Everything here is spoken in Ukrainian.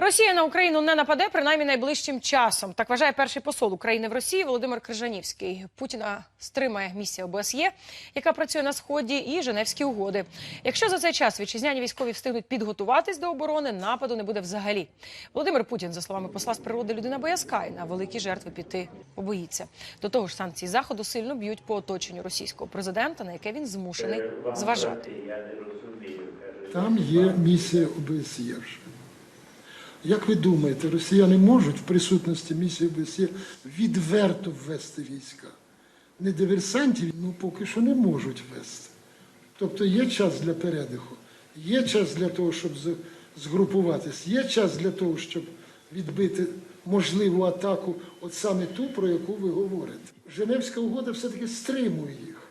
Росія на Україну не нападе принаймні найближчим часом. Так вважає перший посол України в Росії Володимир Крижанівський. Путіна стримає місія ОБСЄ, яка працює на сході, і Женевські угоди. Якщо за цей час вітчизняні військові встигнуть підготуватись до оборони, нападу не буде взагалі. Володимир Путін, за словами посла з природи, людина боязка і на великі жертви піти побоїться. До того ж, санкції заходу сильно б'ють по оточенню російського президента, на яке він змушений зважати. Я не розумію. Там є місія ОБСЄ. Як ви думаєте, росіяни можуть в присутності місії ОБСЄ відверто ввести війська? Не диверсантів, ну поки що не можуть ввести. Тобто є час для передиху, є час для того, щоб згрупуватись, є час для того, щоб відбити можливу атаку, от саме ту, про яку ви говорите. Женевська угода все-таки стримує їх.